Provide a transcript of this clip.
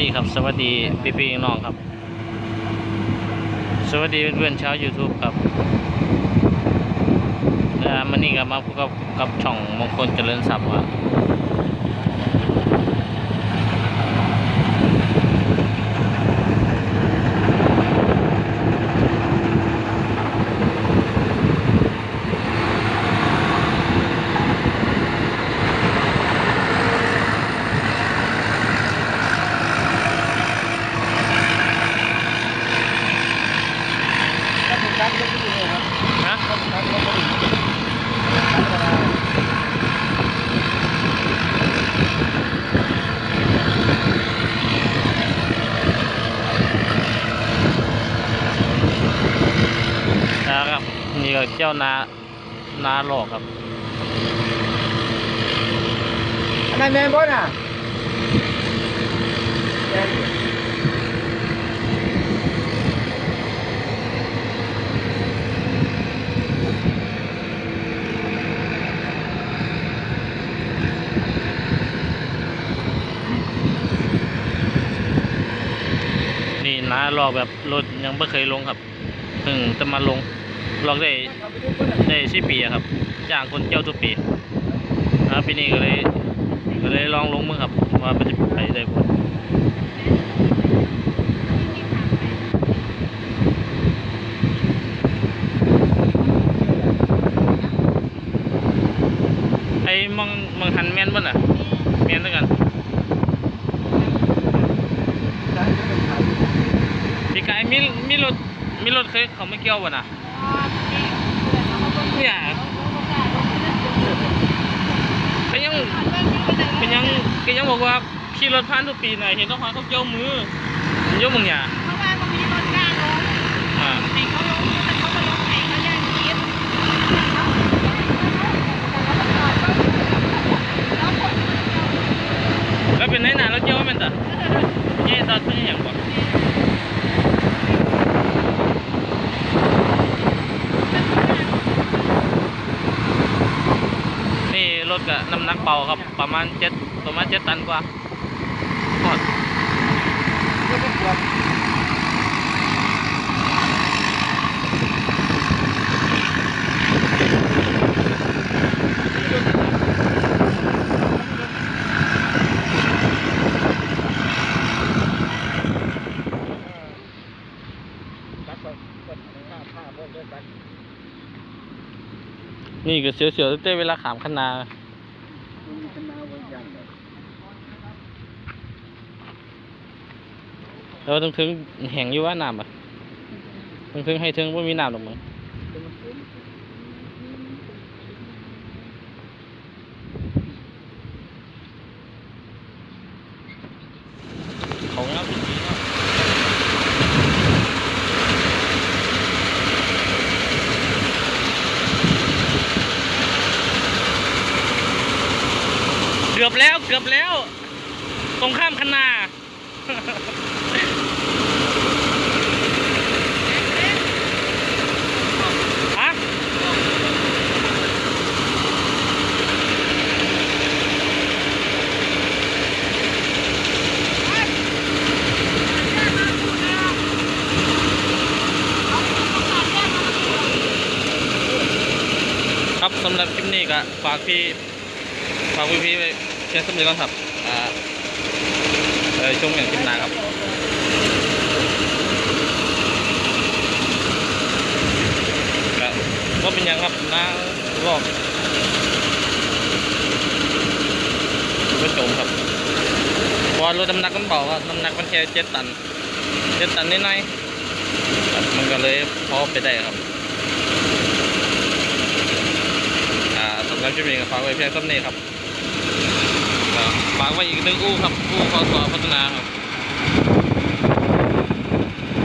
สวัสดีครับ สวัสดีพี่พี่น้องครับ สวัสดีเพื่อนๆชาว YouTube ครับอ่ามันนี่กับมาพบกับกับช่องมงคลเจริญทรัพย์ครับ นะนะครับนี่ก็เจ้านานาหลอกครับอันนั้นแม่นบ่น่ะ นี่นาลอกแบบรถยังไม่เคยลงครับเพิ่งจะมาลงลอกได้ได้สิปีอะครับจ้างคนเจ้าทุกปีนะครับปีนี้ก็เลยก็เลยลองลงมือครับว่ามันจะไปได้บ่ไอ้มังมังหันแม่นบ่น่ะแม่นด้วยกัน พี่กาย มีมีรถมีรถเคยเขาไม่เกี่ยวบ่น่ะเนี่ยก็ยังก็ยังก็ยังบอกว่าขี่รถผ่านทุกปีหน่อยเห็นต้องคอยเขาเกี่ยวมือมันเยอะมึงเนี่ยอ่าแล้วเป็นไหนหนาแล้วเกี่ยวมันต่ะเย่ตอนเป็นอย่างบ่ นี่ร ถกับน้ำหนักเบาครับ ประมาณเจ็ดประมาณเจ็ดตันกว่าหอดนี่ก็เสียวๆเต้เวลาขามคนา เราต้องถึงแห่งอยู่ว่าน้ำอะต้องถึงให้ถึงว่ามีน้ำหรอกมึงของเราเป็นดีเนาะเกือบแล้วเกือบแล้ว ตรงข้ามคนาฮะครับสำหรับคลิปนี้ก็ฝากพี่ฝากพี่พี่ๆไว้ เชียร์สมุนก่อนครับอ่าเออชมอย่างคลิปหน้าครับครับก็เป็นยังครับน้ารอบรถโจมครับพราะว่ารถน้ำหนักมันเบาครับน้ำหนักมันแค่เจ็ดตันเจ็ดตันนิดหน่อยครับมันก็เลยพอไปได้ครับอ่าสำหรับคลิปนี้ก็ฝากไว้เพียงเท่านี้ครับ ฝากไว้อีกหนึ่งอู้ครับอู้พอสอพัฒนาครับ